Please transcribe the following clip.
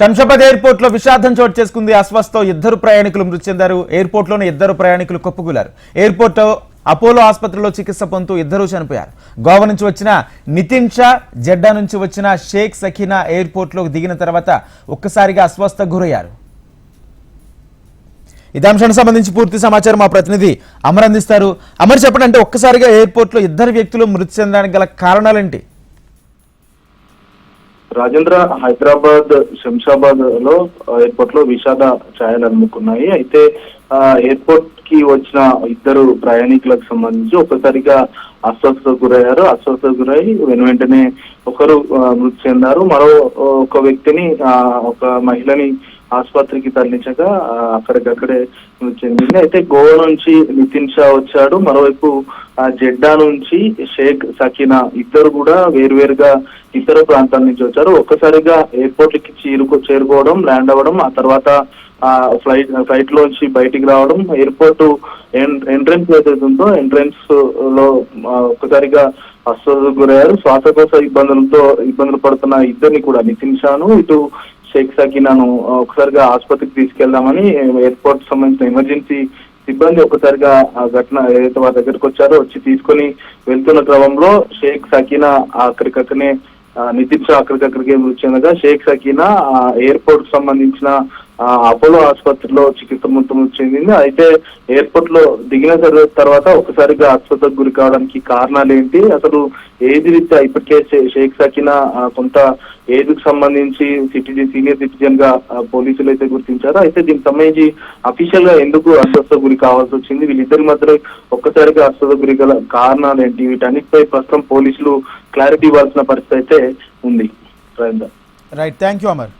శంషాబాద్ ఎయిర్పోర్ట్లో విషాదం చోటు చేసుకుంది అస్వస్థతో ఇద్దరు ప్రయాణికులు మృతి చెందారు. ఎయిర్పోర్ట్లోని ఇద్దరు ప్రయాణికులు కొప్పుకూలారు. ఎయిర్పోర్ట్ అపోలో ఆసుపత్రిలో చికిత్స పొందుతూ ఇద్దరూ చనిపోయారు. గోవా నుంచి వచ్చిన నితిన్ షా జెడ్డా నుంచి వచ్చిన షేక్ సఖీనా ఎయిర్పోర్ట్లో దిగిన తర్వాత ఒక్కసారిగా అస్వస్థ గురయ్యారు. ఇదే అంశానికి సంబంధించి పూర్తి సమాచారం మా ప్రతినిధి అమర్ అందిస్తారు. అమర్ చెప్పండి అంటే ఒక్కసారిగా ఎయిర్పోర్ట్లో ఇద్దరు వ్యక్తులు మృతి చెందడానికి గల కారణాలేంటి? రాజేంద్ర హైదరాబాద్ శంషాబాద్లో ఎయిర్పోర్ట్లో విషాద ఛాయలు అందుకున్నాయి అయితే ఎయిర్పోర్ట్కి వచ్చిన ఇద్దరు ప్రయాణికులకు సంబంధించి ఒక్కసారిగా అస్వస్థతకు గురయ్యారు. అస్వస్థత గురై వెను వెంటనే ఒకరు మృతి చెందారు. మరో ఒక వ్యక్తిని ఒక మహిళని ఆసుపత్రికి తరలించగా అక్కడికక్కడే మృతి చెందింది. అయితే గోవా నుంచి నితిన్ షా వచ్చాడు. మరోవైపు జెడ్డా నుంచి షేక్ సకీనా ఇద్దరు కూడా వేరువేరుగా ఇతర ప్రాంతాల నుంచి వచ్చారు. ఒక్కసారిగా ఎయిర్పోర్ట్కి చేరుకో చేరుకోవడం ల్యాండ్ అవ్వడం ఆ తర్వాత ఫ్లైట్ ఫ్లైట్ లోంచి బయటికి రావడం ఎయిర్పోర్ట్ ఎంట్రెన్స్ ఏదైతే ఉందో ఎంట్రెన్స్లో ఒక్కసారిగా అస్వస్థకు గురయ్యారు. శ్వాసకోశ ఇబ్బందులతో ఇబ్బందులు పడుతున్న ఇద్దరిని కూడా నితిన్ షాను ఇటు షేక్ సకీనాను ఒకసారిగా ఆసుపత్రికి తీసుకెళ్దామని ఎయిర్పోర్ట్ సంబంధించిన ఎమర్జెన్సీ సిబ్బంది ఒకసారిగా ఆ ఘటన ఏదైతే వారి దగ్గరికి వచ్చారో వచ్చి తీసుకొని వెళ్తున్న క్రమంలో షేక్ సకీనా అక్కడికక్కనే ఆ, నితిన్ షా అక్కడికక్కడికే మృతి చెందగా షేక్ సకీనా ఆ, ఎయిర్పోర్ట్కు సంబంధించిన అపోలో ఆసుపత్రిలో చికిత్స మొత్తం చెందింది. అయితే ఎయిర్పోర్ట్లో దిగిన తర్వాత ఒకసారిగా అస్వస్థకు గురి కావడానికి కారణాలు ఏంటి? అసలు ఏది రీత్యా ఇప్పటికే షేక్ సకినా కొంత ఏజ్కి సంబంధించి సిటిజన్ సీనియర్ సిటిజన్గా పోలీసులు అయితే గుర్తించారు. అయితే దీనికి సంబంధించి అఫీషియల్గా ఎందుకు అస్వస్థ గురి కావాల్సి వచ్చింది? వీళ్ళిద్దరి మధ్యలో ఒక్కసారిగా అస్వస్థ గురి గల కారణాలు ఏంటి? వీటన్నిటిపై ప్రస్తుతం పోలీసులు క్లారిటీ ఇవ్వాల్సిన పరిస్థితి అయితే ఉంది. రైట్. Thank you Amar.